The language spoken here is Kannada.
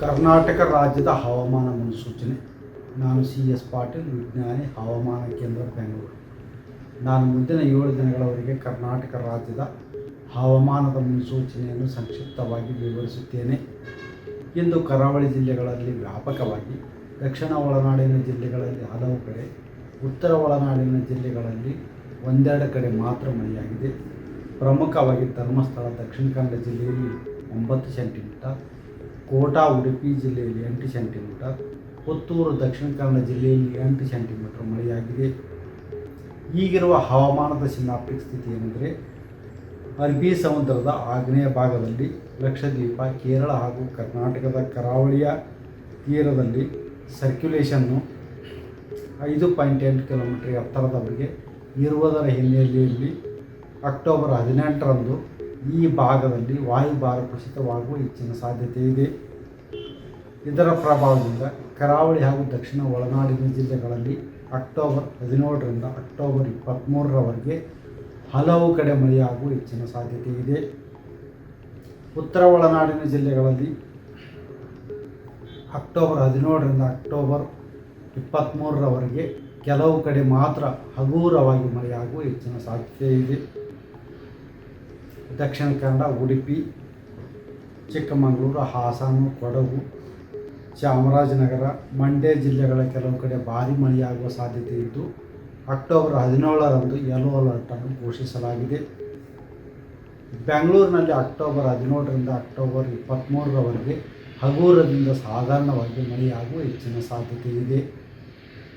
ಕರ್ನಾಟಕ ರಾಜ್ಯದ ಹವಾಮಾನ ಮುನ್ಸೂಚನೆ. ನಾನು ಸಿ ಎಸ್ ಪಾಟೀಲ್, ವಿಜ್ಞಾನಿ, ಹವಾಮಾನ ಕೇಂದ್ರ, ಬೆಂಗಳೂರು. ನಾನು ಮುಂದಿನ ಏಳು ದಿನಗಳವರೆಗೆ ಕರ್ನಾಟಕ ರಾಜ್ಯದ ಹವಾಮಾನದ ಮುನ್ಸೂಚನೆಯನ್ನು ಸಂಕ್ಷಿಪ್ತವಾಗಿ ವಿವರಿಸುತ್ತೇನೆ. ಇಂದು ಕರಾವಳಿ ಜಿಲ್ಲೆಗಳಲ್ಲಿ ವ್ಯಾಪಕವಾಗಿ, ದಕ್ಷಿಣ ಒಳನಾಡಿನ ಜಿಲ್ಲೆಗಳಲ್ಲಿ ಹಲವು ಕಡೆ, ಉತ್ತರ ಒಳನಾಡಿನ ಜಿಲ್ಲೆಗಳಲ್ಲಿ ಒಂದೆರಡು ಕಡೆ ಮಾತ್ರ ಮಳೆಯಾಗಿದೆ. ಪ್ರಮುಖವಾಗಿ ಧರ್ಮಸ್ಥಳ, ದಕ್ಷಿಣ ಕನ್ನಡ ಜಿಲ್ಲೆಯಲ್ಲಿ ಒಂಬತ್ತು ಸೆಂಟಿಮೀಟರ್, ಕೋಟಾ, ಉಡುಪಿ ಜಿಲ್ಲೆಯಲ್ಲಿ ಎಂಟು ಸೆಂಟಿಮೀಟರ್, ಪುತ್ತೂರು, ದಕ್ಷಿಣ ಕನ್ನಡ ಜಿಲ್ಲೆಯಲ್ಲಿ ಎಂಟು ಸೆಂಟಿಮೀಟರ್ ಮಳೆಯಾಗಿದೆ. ಈಗಿರುವ ಹವಾಮಾನದ ಸಿನಾಪ್ಟಿಕ್ ಸ್ಥಿತಿ ಏನೆಂದರೆ, ಅರಬ್ಬಿ ಸಮುದ್ರದ ಆಗ್ನೇಯ ಭಾಗದಲ್ಲಿ ಲಕ್ಷದ್ವೀಪ, ಕೇರಳ ಹಾಗೂ ಕರ್ನಾಟಕದ ಕರಾವಳಿಯ ತೀರದಲ್ಲಿ ಸರ್ಕ್ಯುಲೇಷನ್ನು ಐದು ಪಾಯಿಂಟ್ ಎಂಟು ಕಿಲೋಮೀಟರ್ ಎತ್ತರದವರೆಗೆ ಇರುವುದರ ಹಿನ್ನೆಲೆಯಲ್ಲಿ ಅಕ್ಟೋಬರ್ ಹದಿನೆಂಟರಂದು ಈ ಭಾಗದಲ್ಲಿ ವಾಯುಭಾರ ಕುಸಿತವಾಗುವ ಹೆಚ್ಚಿನ ಸಾಧ್ಯತೆ ಇದೆ. ಇದರ ಪ್ರಭಾವದಿಂದ ಕರಾವಳಿ ಹಾಗೂ ದಕ್ಷಿಣ ಒಳನಾಡಿನ ಜಿಲ್ಲೆಗಳಲ್ಲಿ ಅಕ್ಟೋಬರ್ ಹದಿನೇಳರಿಂದ ಅಕ್ಟೋಬರ್ ಇಪ್ಪತ್ತ್ಮೂರರವರೆಗೆ ಹಲವು ಕಡೆ ಮಳೆಯಾಗುವ ಹೆಚ್ಚಿನ ಸಾಧ್ಯತೆ ಇದೆ. ಉತ್ತರ ಒಳನಾಡಿನ ಜಿಲ್ಲೆಗಳಲ್ಲಿ ಅಕ್ಟೋಬರ್ ಹದಿನೇಳರಿಂದ ಅಕ್ಟೋಬರ್ ಇಪ್ಪತ್ತ್ಮೂರರವರೆಗೆ ಕೆಲವು ಕಡೆ ಮಾತ್ರ ಹಗುರವಾಗಿ ಮಳೆಯಾಗುವ ಹೆಚ್ಚಿನ ಸಾಧ್ಯತೆ ಇದೆ. ದಕ್ಷಿಣ ಕನ್ನಡ, ಉಡುಪಿ, ಚಿಕ್ಕಮಗಳೂರು, ಹಾಸನ, ಕೊಡಗು, ಚಾಮರಾಜನಗರ, ಮಂಡ್ಯ ಜಿಲ್ಲೆಗಳ ಕೆಲವು ಕಡೆ ಭಾರಿ ಮಳೆಯಾಗುವ ಸಾಧ್ಯತೆ ಇದ್ದು, ಅಕ್ಟೋಬರ್ ಹದಿನೇಳರಂದು ಯೆಲ್ಲೋ ಅಲರ್ಟನ್ನು ಘೋಷಿಸಲಾಗಿದೆ. ಬೆಂಗಳೂರಿನಲ್ಲಿ ಅಕ್ಟೋಬರ್ ಹದಿನೇಳರಿಂದ ಅಕ್ಟೋಬರ್ ಇಪ್ಪತ್ತ್ಮೂರರವರೆಗೆ ಹಗುರದಿಂದ ಸಾಧಾರಣವಾಗಿ ಮಳೆಯಾಗುವ ಹೆಚ್ಚಿನ ಸಾಧ್ಯತೆ ಇದೆ.